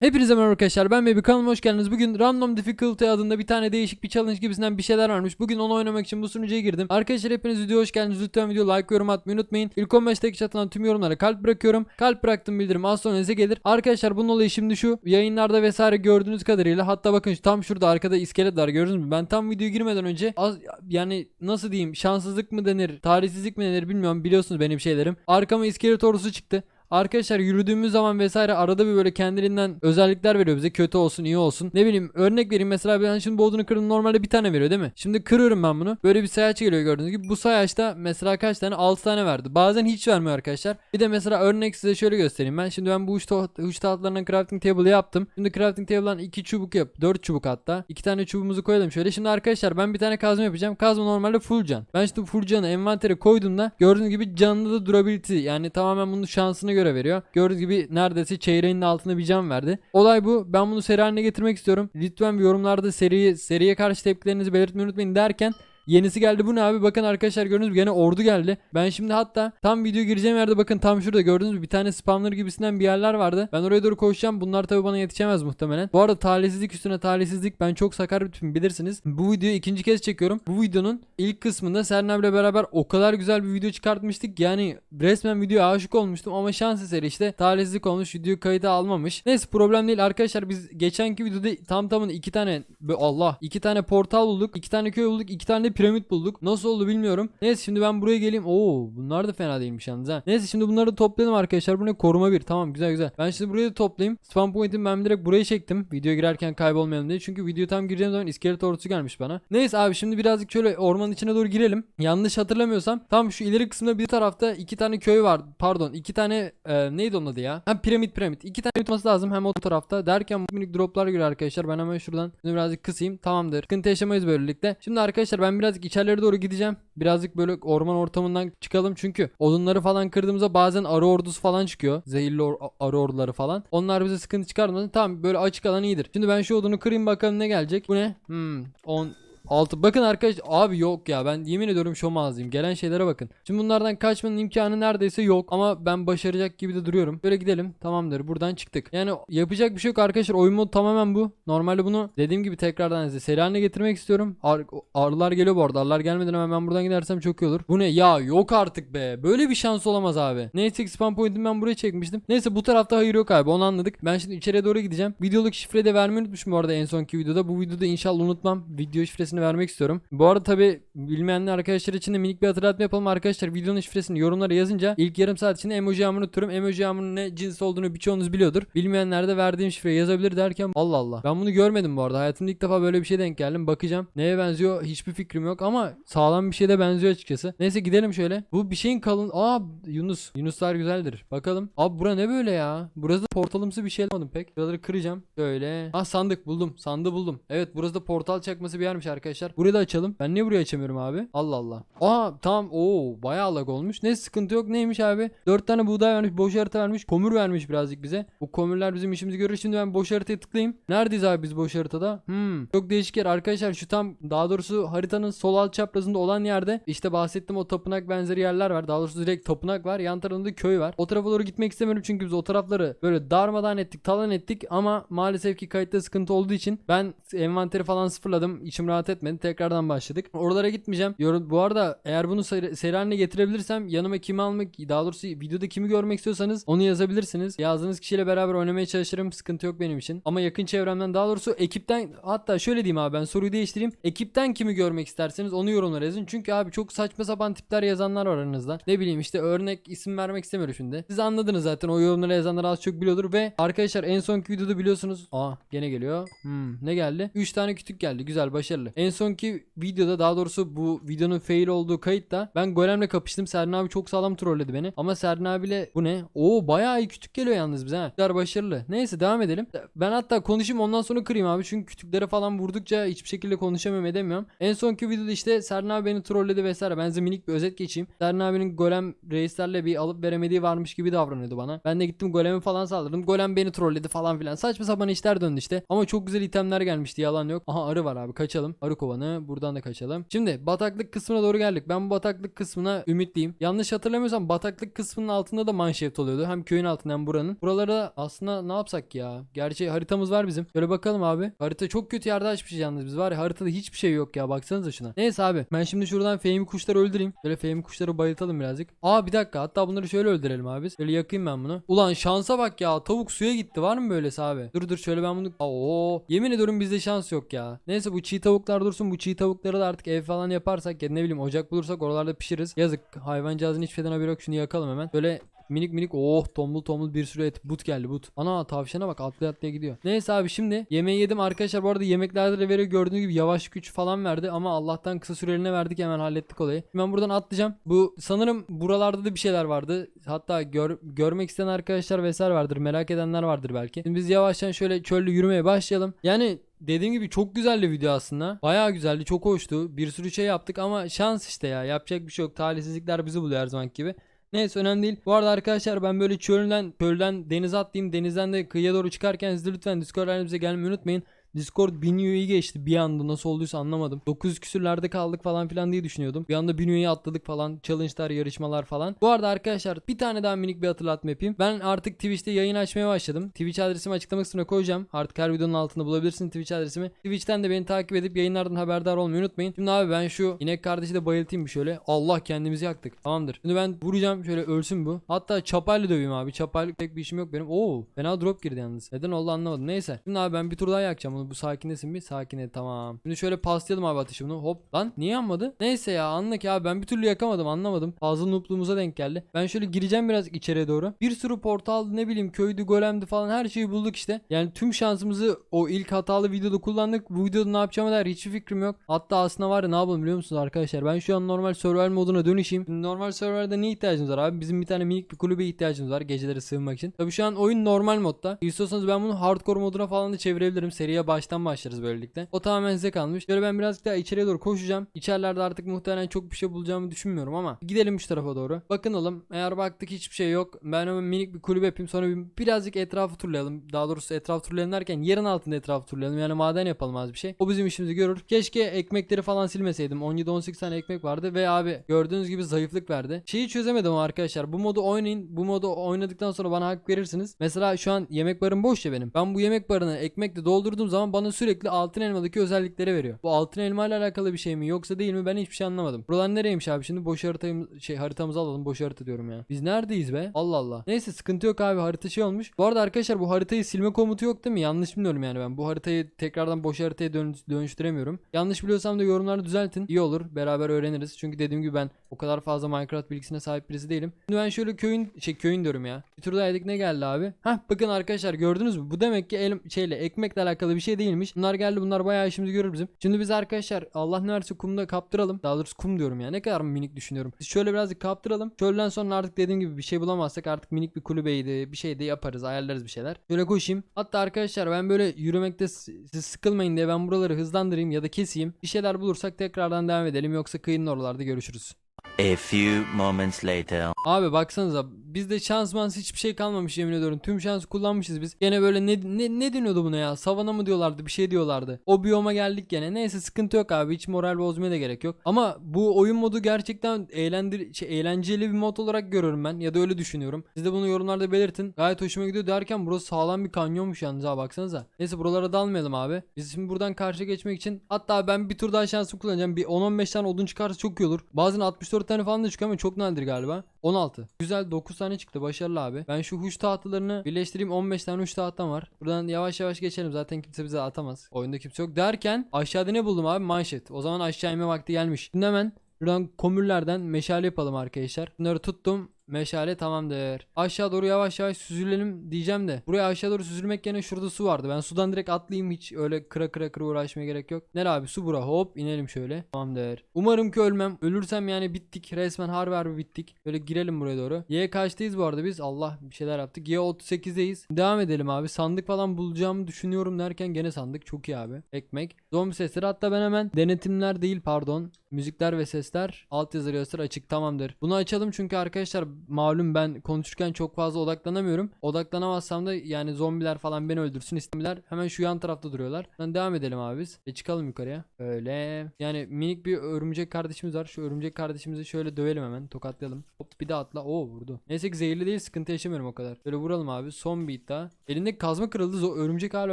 Hepinize merhaba arkadaşlar ben Baby kanalıma hoş geldiniz. Bugün Random Difficulty adında bir tane değişik bir challenge gibisinden bir şeyler varmış. Bugün onu oynamak için bu sunucuya girdim. Arkadaşlar hepiniz videoya hoş geldiniz. Lütfen video like yorum atmayı unutmayın. İlk 15 dakika atılan tüm yorumlara kalp bırakıyorum. Kalp bıraktım bildirim az sonra size gelir. Arkadaşlar bunun olayı şimdi şu. Yayınlarda vesaire gördüğünüz kadarıyla hatta bakın tam şurada arkada iskelet var gördünüz mü? Ben tam videoya girmeden önce az yani nasıl diyeyim şanssızlık mı denir talihsizlik mi denir bilmiyorum biliyorsunuz benim şeylerim. Arkama iskelet ordusu çıktı. Arkadaşlar yürüdüğümüz zaman vesaire arada bir böyle kendiliğinden özellikler veriyor bize kötü olsun iyi olsun. Ne bileyim örnek vereyim mesela ben şimdi bu odunu kırdım normalde bir tane veriyor değil mi? Şimdi kırıyorum ben bunu. Böyle bir sayaç geliyor gördüğünüz gibi. Bu sayaçta mesela kaç tane? 6 tane verdi. Bazen hiç vermiyor arkadaşlar. Bir de mesela örnek size şöyle göstereyim ben. Şimdi ben bu uç, taht- uç tahtlarından crafting table yaptım. Şimdi crafting table'dan 2 çubuk yap. 4 çubuk hatta. 2 tane çubuğumuzu koyalım şöyle. Şimdi arkadaşlar ben bir tane kazma yapacağım. Kazma normalde full can. Ben şimdi full canı envantere koyduğumda gördüğünüz gibi canlı da durability. Yani tamamen bunun şansına göre veriyor. Gördüğünüz gibi neredeyse çeyreğinin altında bir can verdi. Olay bu. Ben bunu seri haline getirmek istiyorum. Lütfen bir yorumlarda seriye, seriye karşı tepkilerinizi belirtmeyi unutmayın derken Yenisi geldi bu ne abi bakın arkadaşlar gördünüz mü gene ordu geldi. Ben şimdi hatta tam video gireceğim yerde bakın tam şurada gördünüz mü bir tane spawner gibisinden bir yerler vardı. Ben oraya doğru koşacağım bunlar tabi bana yetişemez muhtemelen. Bu arada talihsizlik üstüne talihsizlik ben çok sakar bir tipim bilirsiniz. Bu videoyu ikinci kez çekiyorum. Bu videonun ilk kısmında Serna ile beraber o kadar güzel bir video çıkartmıştık yani resmen videoya aşık olmuştum ama şans eseri işte talihsizlik olmuş video kayıda almamış. Neyse problem değil arkadaşlar biz geçenki videoda tam tamına iki tane Allah iki tane portal bulduk iki tane köy bulduk iki tane piramit bulduk. Nasıl oldu bilmiyorum. Neyse şimdi ben buraya geleyim. Oo bunlar da fena değilmiş yalnız ha. Neyse şimdi bunları da toplayalım arkadaşlar. Bu ne koruma bir. Tamam güzel güzel. Ben şimdi burayı da toplayayım. Spawn point'imi ben direkt buraya çektim. Videoya girerken kaybolmayalım diye. Çünkü video tam gireceğim zaman iskelet ordusu gelmiş bana. Neyse abi şimdi birazcık şöyle ormanın içine doğru girelim. Yanlış hatırlamıyorsam tam şu ileri kısımda bir tarafta iki tane köy var. Pardon iki tane e, neydi onun adı ya? Hem piramit piramit. İki tane olması lazım hem o tarafta. Derken minik droplar giriyor arkadaşlar. Ben hemen şuradan birazcık kısayım. Tamamdır. Sıkıntı yaşamayız böylelikle. Şimdi arkadaşlar ben birazcık içerilere doğru gideceğim. Birazcık böyle orman ortamından çıkalım çünkü odunları falan kırdığımızda bazen arı ordusu falan çıkıyor. Zehirli or- arı orduları falan. Onlar bize sıkıntı çıkarmasın. Tamam böyle açık alan iyidir. Şimdi ben şu odunu kırayım bakalım ne gelecek. Bu ne? Hmm 10 6 bakın arkadaş abi yok ya ben yemin ediyorum şom ağzıyım gelen şeylere bakın. Şimdi bunlardan kaçmanın imkanı neredeyse yok ama ben başaracak gibi de duruyorum. Böyle gidelim tamamdır buradan çıktık. Yani yapacak bir şey yok arkadaşlar oyun modu tamamen bu. Normalde bunu dediğim gibi tekrardan size seri haline getirmek istiyorum. Ar- arılar geliyor bu arada arılar gelmeden hemen ben buradan gidersem çok iyi olur. Bu ne ya yok artık be böyle bir şans olamaz abi. Neyse spam point'imi ben buraya çekmiştim. Neyse bu tarafta hayır yok abi onu anladık. Ben şimdi içeriye doğru gideceğim. Videoluk şifre de vermeyi unutmuşum bu arada en sonki videoda. Bu videoda inşallah unutmam. Video şifresini vermek istiyorum. Bu arada tabi bilmeyenler arkadaşlar için de minik bir hatırlatma yapalım arkadaşlar. Videonun şifresini yorumlara yazınca ilk yarım saat içinde emoji yağmurunu tutuyorum. Emoji yağmurunun ne cins olduğunu birçoğunuz biliyordur. Bilmeyenler de verdiğim şifreyi yazabilir derken Allah Allah. Ben bunu görmedim bu arada. Hayatımda ilk defa böyle bir şey denk geldim. Bakacağım. Neye benziyor hiçbir fikrim yok ama sağlam bir şeye benziyor açıkçası. Neyse gidelim şöyle. Bu bir şeyin kalın. Aa Yunus. Yunuslar güzeldir. Bakalım. Abi bura ne böyle ya? Burası da portalımsı bir şey almadım pek. Buraları kıracağım. Böyle. Ah sandık buldum. Sandığı buldum. Evet burası da portal çakması bir yermiş arkadaşlar. Burayı da açalım. Ben niye burayı açamıyorum abi? Allah Allah. Aa tamam. Oo bayağı lag olmuş. Ne sıkıntı yok. Neymiş abi? 4 tane buğday vermiş. Boş harita vermiş. Komür vermiş birazcık bize. Bu komürler bizim işimizi görür. Şimdi ben boş haritaya tıklayayım. Neredeyiz abi biz boş haritada? Hmm. Çok değişik yer. Arkadaşlar şu tam daha doğrusu haritanın sol alt çaprazında olan yerde işte bahsettiğim o tapınak benzeri yerler var. Daha doğrusu direkt tapınak var. Yan tarafında köy var. O tarafa doğru gitmek istemiyorum çünkü biz o tarafları böyle darmadan ettik, talan ettik ama maalesef ki kayıtta sıkıntı olduğu için ben envanteri falan sıfırladım. İçim rahat etmedi. Tekrardan başladık. Oralara gitmeyeceğim. Yorum, bu arada eğer bunu seri, seri haline getirebilirsem yanıma kimi almak daha doğrusu videoda kimi görmek istiyorsanız onu yazabilirsiniz. Yazdığınız kişiyle beraber oynamaya çalışırım. Sıkıntı yok benim için. Ama yakın çevremden daha doğrusu ekipten hatta şöyle diyeyim abi ben soruyu değiştireyim. Ekipten kimi görmek isterseniz onu yorumlara yazın. Çünkü abi çok saçma sapan tipler yazanlar var aranızda. Ne bileyim işte örnek isim vermek istemiyorum şimdi. Siz anladınız zaten o yorumlara yazanlar az çok biliyordur ve arkadaşlar en sonki videoda biliyorsunuz. Aa gene geliyor. Hmm, ne geldi? 3 tane kütük geldi. Güzel başarılı. En sonki videoda daha doğrusu bu videonun fail olduğu kayıtta ben Golem'le kapıştım. Serna abi çok sağlam trolledi beni. Ama Serna abiyle bu ne? Oo bayağı iyi kütük geliyor yalnız bize ha. Başarılı. Neyse devam edelim. Ben hatta konuşayım ondan sonra kırayım abi. Çünkü kütüklere falan vurdukça hiçbir şekilde konuşamıyorum edemiyorum. En sonki videoda işte Serna abi beni trolledi vesaire. Ben size minik bir özet geçeyim. Serna abinin golem reislerle bir alıp veremediği varmış gibi davranıyordu bana. Ben de gittim golemi falan saldırdım. Golem beni trolledi falan filan. Saçma sapan işler döndü işte. Ama çok güzel itemler gelmişti yalan yok. Aha arı var abi kaçalım. Arı Arı kovanı. Buradan da kaçalım. Şimdi bataklık kısmına doğru geldik. Ben bu bataklık kısmına ümitliyim. Yanlış hatırlamıyorsam bataklık kısmının altında da manşet oluyordu. Hem köyün altında hem buranın. Buralara aslında ne yapsak ya? Gerçi haritamız var bizim. Şöyle bakalım abi. Harita çok kötü yerde açmışız yalnız biz var ya haritada hiçbir şey yok ya baksanıza şuna. Neyse abi ben şimdi şuradan Fehmi kuşları öldüreyim. Böyle Fehmi kuşları bayıltalım birazcık. Aa bir dakika hatta bunları şöyle öldürelim abi. biz. Böyle yakayım ben bunu. Ulan şansa bak ya tavuk suya gitti var mı böylesi abi? Dur dur şöyle ben bunu. Oo yemin ediyorum bizde şans yok ya. Neyse bu çiğ tavuklar dursun. Bu çiğ tavukları da artık ev falan yaparsak ya ne bileyim ocak bulursak oralarda pişiririz. Yazık hayvancağızın hiçbir şeyden haberi yok. Şunu yakalım hemen. Böyle Minik minik oh tombul tombul bir sürü et but geldi but. Ana tavşana bak atlaya atlaya gidiyor. Neyse abi şimdi yemeği yedim arkadaşlar bu arada yemeklerde de veriyor gördüğünüz gibi yavaş güç falan verdi ama Allah'tan kısa süreliğine verdik hemen hallettik olayı. Ben buradan atlayacağım. Bu sanırım buralarda da bir şeyler vardı. Hatta gör, görmek isteyen arkadaşlar vesaire vardır merak edenler vardır belki. Şimdi biz yavaştan şöyle çölde yürümeye başlayalım. Yani Dediğim gibi çok güzeldi video aslında. Bayağı güzeldi, çok hoştu. Bir sürü şey yaptık ama şans işte ya. Yapacak bir şey yok. Talihsizlikler bizi buluyor her zaman gibi. Neyse önemli değil. Bu arada arkadaşlar ben böyle çölden çölden denize atlayayım. Denizden de kıyıya doğru çıkarken siz de lütfen Discord ailemize gelmeyi unutmayın. Discord 1000 UA'yı geçti bir anda nasıl olduysa anlamadım. 900 küsürlerde kaldık falan filan diye düşünüyordum. Bir anda 1000 UA'yı atladık falan. Challenge'lar, yarışmalar falan. Bu arada arkadaşlar bir tane daha minik bir hatırlatma yapayım. Ben artık Twitch'te yayın açmaya başladım. Twitch adresimi açıklama kısmına koyacağım. Artık her videonun altında bulabilirsin Twitch adresimi. Twitch'ten de beni takip edip yayınlardan haberdar olmayı unutmayın. Şimdi abi ben şu inek kardeşi de bayıltayım bir şöyle. Allah kendimizi yaktık. Tamamdır. Şimdi ben vuracağım şöyle ölsün bu. Hatta çapayla döveyim abi. Çapayla pek bir işim yok benim. Oo fena drop girdi yalnız. Neden oldu anlamadım. Neyse. Şimdi abi ben bir tur daha yakacağım bunu. Bu sakinlesin bir. Sakine tamam. Şimdi şöyle paslayalım abi ateşi bunu. Hop. Lan niye yanmadı? Neyse ya anla ki abi ben bir türlü yakamadım anlamadım. Fazla noobluğumuza denk geldi. Ben şöyle gireceğim biraz içeriye doğru. Bir sürü portal ne bileyim köydü golemdi falan her şeyi bulduk işte. Yani tüm şansımızı o ilk hatalı videoda kullandık. Bu videoda ne yapacağıma dair hiçbir fikrim yok. Hatta aslında var ya ne yapalım biliyor musunuz arkadaşlar? Ben şu an normal survival moduna dönüşeyim. Şimdi normal survival'da ne ihtiyacımız var abi? Bizim bir tane minik bir kulübe ihtiyacımız var geceleri sığınmak için. Tabii şu an oyun normal modda. İstiyorsanız ben bunu hardcore moduna falan da çevirebilirim. Seriye baştan başlarız böylelikle. O tamamen size kalmış. Şöyle ben birazcık daha içeriye doğru koşacağım. İçerilerde artık muhtemelen çok bir şey bulacağımı düşünmüyorum ama gidelim şu tarafa doğru. Bakınalım. Eğer baktık hiçbir şey yok. Ben hemen minik bir kulübe yapayım. Sonra bir, birazcık etrafı turlayalım. Daha doğrusu etrafı turlayalım derken yerin altında etrafı turlayalım. Yani maden yapalım az bir şey. O bizim işimizi görür. Keşke ekmekleri falan silmeseydim. 17-18 tane ekmek vardı ve abi gördüğünüz gibi zayıflık verdi. Şeyi çözemedim arkadaşlar. Bu modu oynayın. Bu modu oynadıktan sonra bana hak verirsiniz. Mesela şu an yemek barım boş ya benim. Ben bu yemek barını ekmekle doldurduğum zaman bana sürekli altın elmadaki özellikleri veriyor. Bu altın elma ile alakalı bir şey mi yoksa değil mi ben hiçbir şey anlamadım. Buralar nereymiş abi şimdi boş haritayı şey haritamızı alalım boş harita diyorum ya. Biz neredeyiz be? Allah Allah. Neyse sıkıntı yok abi harita şey olmuş. Bu arada arkadaşlar bu haritayı silme komutu yok değil mi? Yanlış bilmiyorum yani ben. Bu haritayı tekrardan boş haritaya dön dönüştüremiyorum. Yanlış biliyorsam da yorumlarda düzeltin. İyi olur. Beraber öğreniriz. Çünkü dediğim gibi ben o kadar fazla Minecraft bilgisine sahip birisi değilim. Şimdi ben şöyle köyün şey köyün diyorum ya. Bir tur ne geldi abi? Hah bakın arkadaşlar gördünüz mü? Bu demek ki el, şeyle ekmekle alakalı bir şey değilmiş. Bunlar geldi bunlar bayağı işimizi görür bizim. Şimdi biz arkadaşlar Allah ne verse kumda kaptıralım. Daha doğrusu kum diyorum ya. Ne kadar minik düşünüyorum. Biz şöyle birazcık kaptıralım. Çölden sonra artık dediğim gibi bir şey bulamazsak artık minik bir kulübeydi. Bir şey de yaparız. Ayarlarız bir şeyler. Şöyle koşayım. Hatta arkadaşlar ben böyle yürümekte siz sıkılmayın diye ben buraları hızlandırayım ya da keseyim. Bir şeyler bulursak tekrardan devam edelim. Yoksa kıyının oralarda görüşürüz. A few moments later. Abi baksanıza bizde şans mans hiçbir şey kalmamış yemin ediyorum. Tüm şansı kullanmışız biz. Gene böyle ne, ne, ne deniyordu buna ya? Savana mı diyorlardı bir şey diyorlardı. O biyoma geldik gene. Neyse sıkıntı yok abi. Hiç moral bozmaya da gerek yok. Ama bu oyun modu gerçekten eğlendir şey, eğlenceli bir mod olarak görüyorum ben. Ya da öyle düşünüyorum. Siz de bunu yorumlarda belirtin. Gayet hoşuma gidiyor derken burası sağlam bir kanyonmuş yalnız ha baksanıza. Neyse buralara dalmayalım abi. Biz şimdi buradan karşıya geçmek için hatta ben bir tur daha şansımı kullanacağım. Bir 10-15 tane odun çıkarsa çok iyi olur. Bazen 64 tane falan da çıkıyor ama çok nadir galiba. 16. Güzel 9 tane çıktı. Başarılı abi. Ben şu huş tahtalarını birleştireyim. 15 tane huş tahtam var. Buradan yavaş yavaş geçelim. Zaten kimse bize atamaz. Oyunda kimse yok. Derken aşağıda ne buldum abi? Manşet. O zaman aşağı inme vakti gelmiş. Şimdi hemen Buradan komürlerden meşale yapalım arkadaşlar. Bunları tuttum. Meşale tamamdır. Aşağı doğru yavaş yavaş süzülelim diyeceğim de. Buraya aşağı doğru süzülmek yerine şurada su vardı. Ben sudan direkt atlayayım hiç öyle kıra kıra kıra uğraşmaya gerek yok. Nere abi su bura hop inelim şöyle. Tamamdır. Umarım ki ölmem. Ölürsem yani bittik. Resmen harbi harbi bittik. Böyle girelim buraya doğru. Y kaçtayız bu arada biz? Allah bir şeyler yaptık. Y 38'deyiz. Devam edelim abi. Sandık falan bulacağımı düşünüyorum derken gene sandık. Çok iyi abi. Ekmek. Zombi sesleri. Hatta ben hemen denetimler değil pardon. Müzikler ve sesler alt yazı açık tamamdır. Bunu açalım çünkü arkadaşlar malum ben konuşurken çok fazla odaklanamıyorum. Odaklanamazsam da yani zombiler falan beni öldürsün istemiyorlar. Hemen şu yan tarafta duruyorlar. Lan devam edelim abi biz. E çıkalım yukarıya. Öyle. Yani minik bir örümcek kardeşimiz var. Şu örümcek kardeşimizi şöyle dövelim hemen. Tokatlayalım. Hop bir de atla. Oo vurdu. Neyse ki zehirli değil sıkıntı yaşamıyorum o kadar. Böyle vuralım abi. Son bir iddia. Elindeki kazma kırıldı. Zo- örümcek hala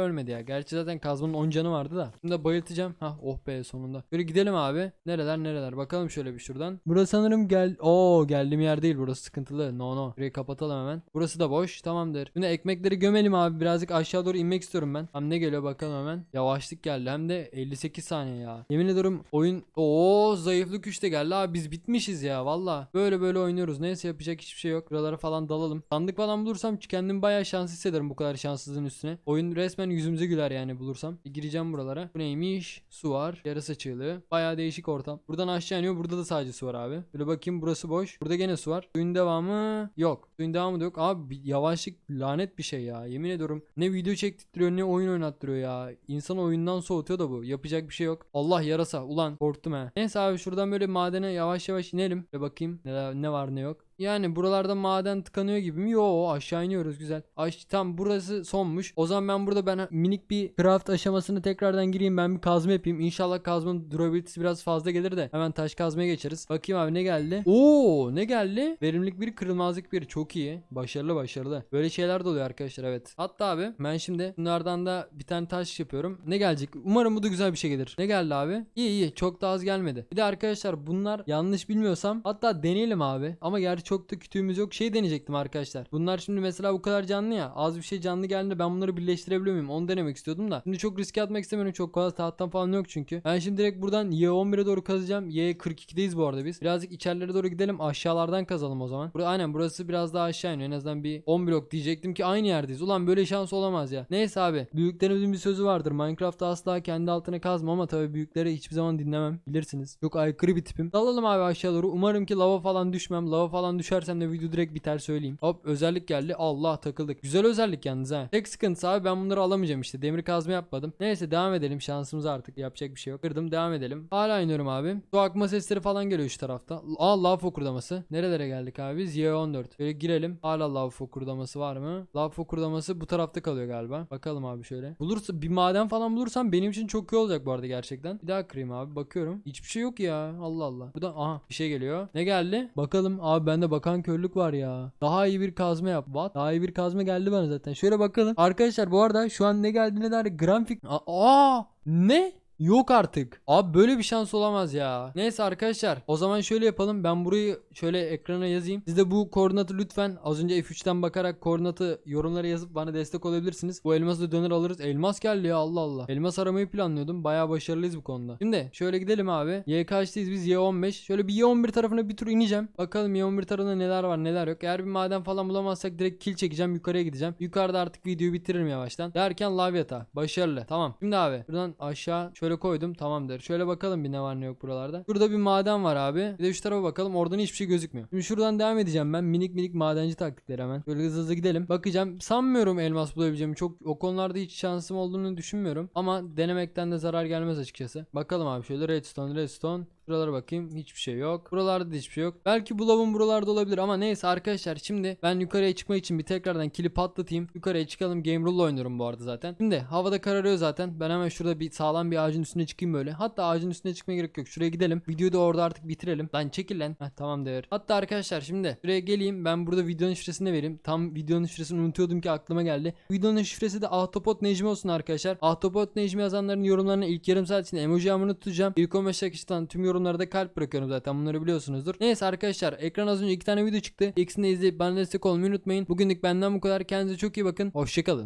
ölmedi ya. Gerçi zaten kazmanın 10 canı vardı da. Şimdi de bayıltacağım. Hah oh be sonunda. Böyle gidelim abi. Nereler nereler. Bakalım şöyle bir şuradan. Burası sanırım gel... Oo geldiğim yer değil. Burası sıkıntılı. No no. Burayı kapatalım hemen. Burası da boş. Tamamdır. Şimdi ekmekleri gömelim abi. Birazcık aşağı doğru inmek istiyorum ben. Hem ne geliyor bakalım hemen. Yavaşlık geldi. Hem de 58 saniye ya. Yemin ediyorum oyun... Oo zayıflık 3 de geldi abi. Biz bitmişiz ya. Valla. Böyle böyle oynuyoruz. Neyse yapacak hiçbir şey yok. Buralara falan dalalım. Sandık falan bulursam kendimi bayağı şanslı hissederim bu kadar şanssızlığın üstüne. Oyun resmen yüzümüze güler yani bulursam. Bir gireceğim buralara. Bu neymiş? Su var. Yarasa çığlığı. Bayağı değişik ortam. Buradan aşağı iniyor. Burada da sadece su var abi. Böyle bakayım burası boş. Burada gene su var. Suyun devamı yok. Suyun devamı da yok. Abi yavaşlık lanet bir şey ya. Yemin ediyorum. Ne video çektirtiyor ne oyun oynattırıyor ya. İnsan oyundan soğutuyor da bu. Yapacak bir şey yok. Allah yarasa. Ulan korktum ha. Neyse abi şuradan böyle madene yavaş yavaş inelim. Ve bakayım ne, ne var ne yok. Yani buralarda maden tıkanıyor gibi mi? Yo aşağı iniyoruz güzel. Aş tam burası sonmuş. O zaman ben burada ben minik bir craft aşamasını tekrardan gireyim. Ben bir kazma yapayım. İnşallah kazmanın durability'si biraz fazla gelir de hemen taş kazmaya geçeriz. Bakayım abi ne geldi? Oo ne geldi? Verimlilik bir kırılmazlık bir çok iyi. Başarılı başarılı. Böyle şeyler de oluyor arkadaşlar evet. Hatta abi ben şimdi bunlardan da bir tane taş yapıyorum. Ne gelecek? Umarım bu da güzel bir şey gelir. Ne geldi abi? İyi iyi çok da az gelmedi. Bir de arkadaşlar bunlar yanlış bilmiyorsam hatta deneyelim abi. Ama gerçi çok da kütüğümüz yok. Şey deneyecektim arkadaşlar. Bunlar şimdi mesela bu kadar canlı ya. Az bir şey canlı geldiğinde ben bunları birleştirebiliyor muyum? Onu denemek istiyordum da. Şimdi çok riske atmak istemiyorum. Çok fazla tahtam falan yok çünkü. Ben şimdi direkt buradan Y11'e doğru kazacağım. Y42'deyiz bu arada biz. Birazcık içerilere doğru gidelim. Aşağılardan kazalım o zaman. Burada aynen burası biraz daha aşağı iniyor. En azından bir 10 blok diyecektim ki aynı yerdeyiz. Ulan böyle şans olamaz ya. Neyse abi. Büyüklerimizin bir sözü vardır. Minecraft'ta asla kendi altına kazma ama tabii büyükleri hiçbir zaman dinlemem. Bilirsiniz. Çok aykırı bir tipim. Dalalım abi aşağı doğru. Umarım ki lava falan düşmem. Lava falan düşersem de video direkt biter söyleyeyim. Hop özellik geldi. Allah takıldık. Güzel özellik yalnız ha. Tek sıkıntısı abi ben bunları alamayacağım işte. Demir kazma yapmadım. Neyse devam edelim. Şansımız artık. Yapacak bir şey yok. Kırdım devam edelim. Hala iniyorum abi. Su akma sesleri falan geliyor şu tarafta. Aa lav fokurdaması. Nerelere geldik abi biz? Y14. Böyle girelim. Hala lav fokurdaması var mı? Lav fokurdaması bu tarafta kalıyor galiba. Bakalım abi şöyle. Bulursa bir maden falan bulursam benim için çok iyi olacak bu arada gerçekten. Bir daha kırayım abi. Bakıyorum. Hiçbir şey yok ya. Allah Allah. Burada aha bir şey geliyor. Ne geldi? Bakalım. Abi bende bakan körlük var ya. Daha iyi bir kazma yap. What? Daha iyi bir kazma geldi bana zaten. Şöyle bakalım. Arkadaşlar bu arada şu an ne geldiğine dair grafik... Aa ne? Yok artık. Abi böyle bir şans olamaz ya. Neyse arkadaşlar o zaman şöyle yapalım. Ben burayı şöyle ekrana yazayım. Siz de bu koordinatı lütfen az önce F3'ten bakarak koordinatı yorumlara yazıp bana destek olabilirsiniz. Bu elması da döner alırız. Elmas geldi ya Allah Allah. Elmas aramayı planlıyordum. Bayağı başarılıyız bu konuda. Şimdi şöyle gidelim abi. Y kaçtayız biz? Y15. Şöyle bir Y11 tarafına bir tur ineceğim. Bakalım Y11 tarafında neler var neler yok. Eğer bir maden falan bulamazsak direkt kill çekeceğim. Yukarıya gideceğim. Yukarıda artık videoyu bitiririm yavaştan. Derken lav yatağı. Başarılı. Tamam. Şimdi abi buradan aşağı şöyle koydum. Tamamdır. Şöyle bakalım bir ne var ne yok buralarda. Burada bir maden var abi. Bir de şu tarafa bakalım. Oradan hiçbir şey gözükmüyor. Şimdi şuradan devam edeceğim ben. Minik minik madenci taktikleri hemen. Böyle hızlı hızlı gidelim. Bakacağım. Sanmıyorum elmas bulabileceğimi. Çok o konularda hiç şansım olduğunu düşünmüyorum. Ama denemekten de zarar gelmez açıkçası. Bakalım abi şöyle redstone redstone. Buralara bakayım. Hiçbir şey yok. Buralarda da hiçbir şey yok. Belki bu lavın buralarda olabilir ama neyse arkadaşlar şimdi ben yukarıya çıkmak için bir tekrardan kili patlatayım. Yukarıya çıkalım. Game Rule oynuyorum bu arada zaten. Şimdi havada kararıyor zaten. Ben hemen şurada bir sağlam bir ağacın üstüne çıkayım böyle. Hatta ağacın üstüne çıkmaya gerek yok. Şuraya gidelim. Videoyu da orada artık bitirelim. Lan çekil lan. Heh, tamam değer. Hatta arkadaşlar şimdi şuraya geleyim. Ben burada videonun şifresini vereyim. Tam videonun şifresini unutuyordum ki aklıma geldi. Videonun şifresi de Ahtapot Necmi olsun arkadaşlar. Ahtapot Necmi yazanların yorumlarına ilk yarım saat içinde emoji yağmurunu tutacağım. İlk 15 dakikadan tüm yorumlarda kalp bırakıyorum zaten. Bunları biliyorsunuzdur. Neyse arkadaşlar ekran az önce iki tane video çıktı. İkisini de izleyip bana destek olmayı unutmayın. Bugünlük benden bu kadar. Kendinize çok iyi bakın. Hoşçakalın.